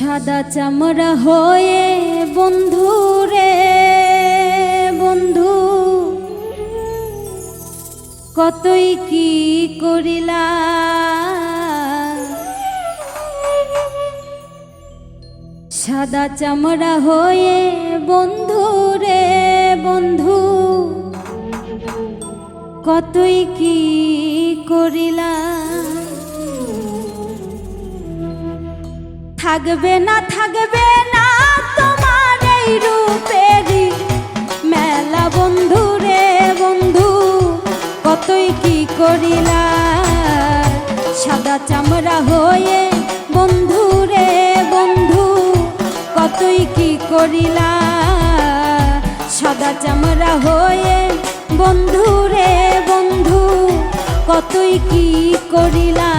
সাদা চামড়া হয়ে বন্ধু রে, বন্ধু। কতই কি করিলা? সাদা চামড়া হয়ে বন্ধু রে, বন্ধু। কতই কি করিলা? থাকবে না থাকবে না তোমার এই রূপেরই মেলা বন্ধু রে বন্ধু, কতই কি করিলা সাদা চামড়া হয়ে বন্ধু রে বন্ধু, কতই কি করিলা সাদা চামড়া হয়ে বন্ধু রে বন্ধু, কতই কি করিলা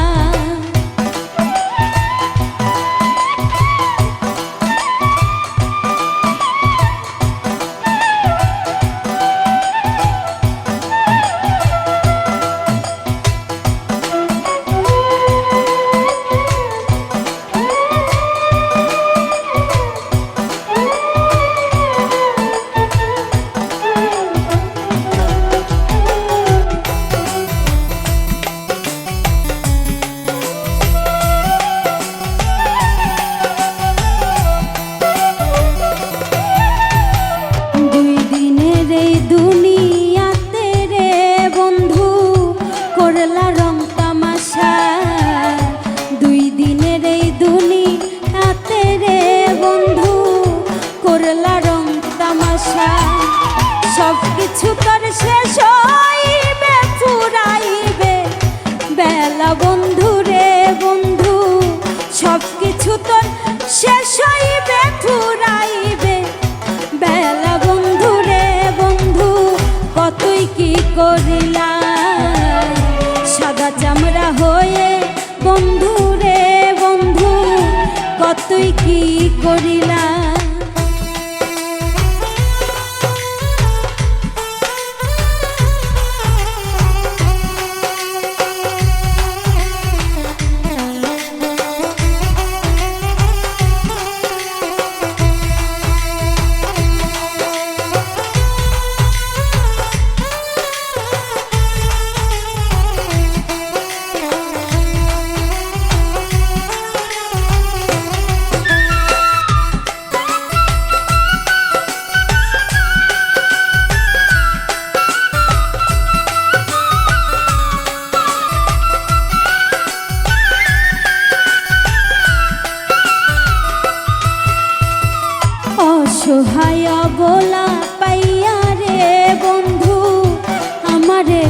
বেলা বন্ধু রে বন্ধু সব কিছু তোর শেষ হইবে, ফুরাইবে। বেলা বন্ধু রে বন্ধু, কতই কি করিলা সাদা চামড়া হয়ে বন্ধু রে বন্ধু, কতই কি করিলা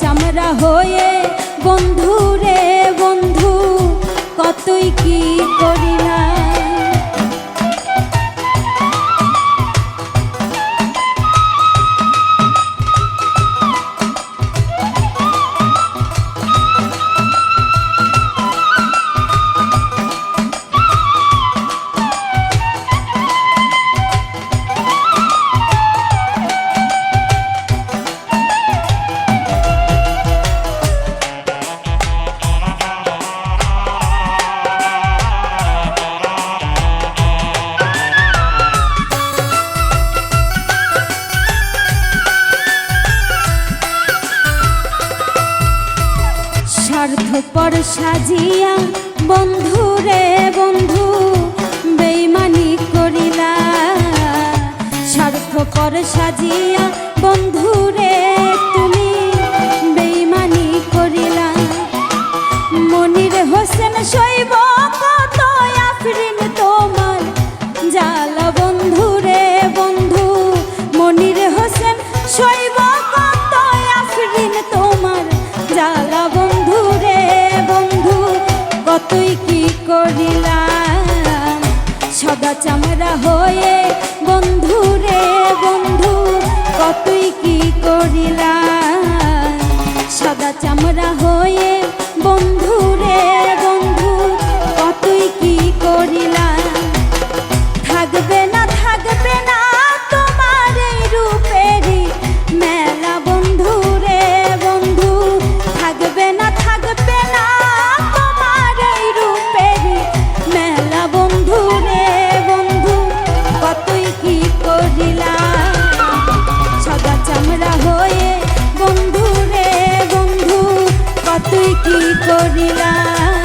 চামড়া হয়ে বন্ধু রে বন্ধু কতই কি করিলা স্বার্থপর সাজিয়া বন্ধু রে বন্ধু বেইমানি করিলা। স্বার্থপর সাজিয়া বন্ধু রে কতই কি করিলাম? সদা চামড়া হয়ে বন্ধু রে বন্ধু কতই কি করিলাম? সদা চামড়া হয়ে কি করিলাম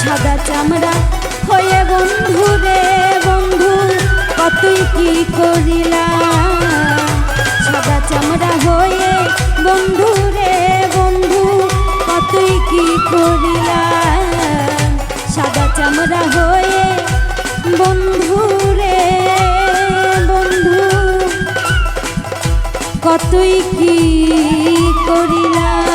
সাদা চামড়া হয়ে বন্ধু রে বন্ধু, কতই কি করিলাম সাদা চামড়া হয়ে বন্ধু রে বন্ধু, কতই কি করিলাম সাদা চামড়া হয়ে বন্ধু রে বন্ধু, কতই কি করিলাম